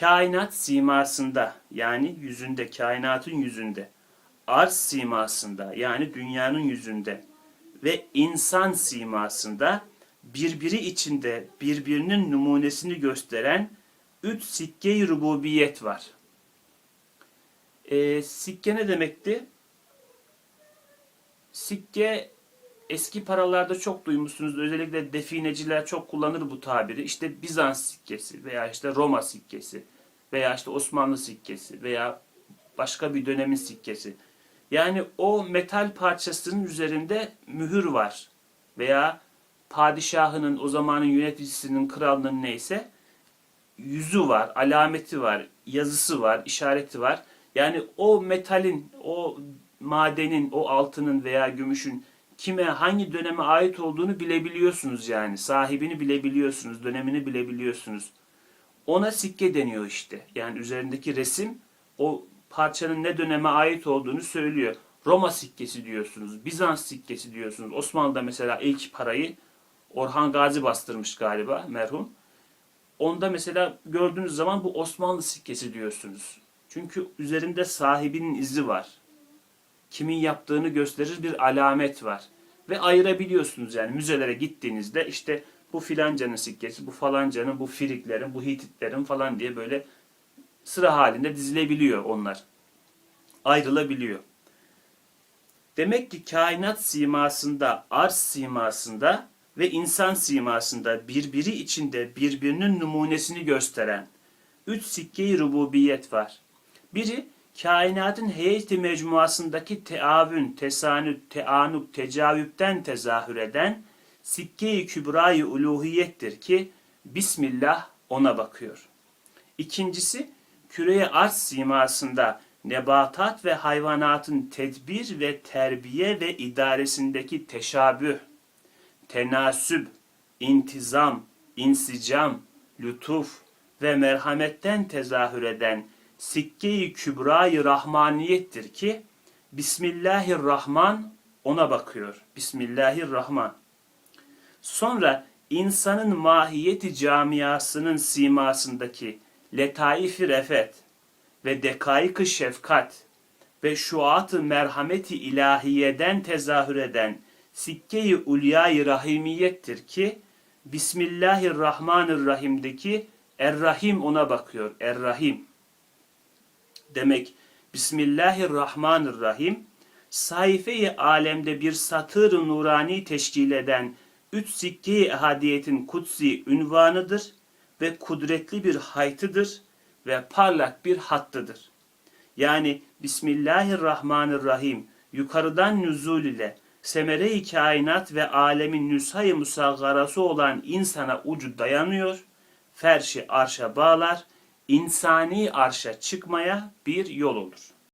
kainat simasında yani yüzünde, kainatın yüzünde, arz simasında yani dünyanın yüzünde ve insan simasında birbiri içinde birbirinin numunesini gösteren üç sikke-i rububiyet var. E, sikke ne demekti? Sikke eski paralarda çok duymuşsunuz. Özellikle defineciler çok kullanır bu tabiri. İşte Bizans sikkesi veya işte Roma sikkesi veya işte Osmanlı sikkesi veya başka bir dönemin sikkesi. Yani o metal parçasının üzerinde mühür var veya padişahının o zamanın yöneticisinin kralının neyse yüzü var, alameti var, yazısı var, işareti var. Yani o metalin, o madenin, o altının veya gümüşün kime, hangi döneme ait olduğunu bilebiliyorsunuz yani. Sahibini bilebiliyorsunuz, dönemini bilebiliyorsunuz. Ona sikke deniyor işte. Yani üzerindeki resim o parçanın ne döneme ait olduğunu söylüyor. Roma sikkesi diyorsunuz, Bizans sikkesi diyorsunuz. Osmanlı'da mesela ilk parayı Orhan Gazi bastırmış galiba merhum. Onda mesela gördüğünüz zaman bu Osmanlı sikkesi diyorsunuz. Çünkü üzerinde sahibinin izi var. Kimin yaptığını gösterir bir alamet var. Ve ayırabiliyorsunuz yani müzelere gittiğinizde işte bu filancanın sikkesi, bu falancanın, bu Firiklerin, bu Hititlerin falan diye böyle sıra halinde dizilebiliyor onlar. Ayrılabiliyor. Demek ki kainat simasında, arz simasında ve insan simasında birbiri içinde birbirinin numunesini gösteren üç sikke-i rububiyet var. Biri kainatın heyeti mecmuasındaki teavün, tesanüt, teanuk, tecavüpten tezahür eden sikke-i kübra-i uluhiyettir ki Bismillah ona bakıyor. İkincisi küreye arz simasında nebatat ve hayvanatın tedbir ve terbiye ve idaresindeki teşabüh, tenasüb, intizam, insicam, lütuf ve merhametten tezahür eden sikke-i kübra-i rahmaniyettir ki Bismillahirrahman ona bakıyor. Bismillahirrahman. Sonra insanın mahiyeti camiasının simasındaki letaif-i refet ve dekaik-ı şefkat ve şuat-ı merhameti ilahiyeden tezahür eden sikke-i ulyay rahimiyettir ki Bismillahirrahmanirrahim'deki Er-Rahim ona bakıyor. Er-Rahim. Demek Bismillahirrahmanirrahim sayfe-i alemde bir satır nurani teşkil eden üç sikke-i ehadiyetin kutsi ünvanıdır ve kudretli bir haytıdır ve parlak bir hattıdır. Yani Bismillahirrahmanirrahim yukarıdan nüzul ile semere-i kainat ve alemin nüshayı olan insana ucu dayanıyor, ferşi arşa bağlar, insani arşa çıkmaya bir yol olur.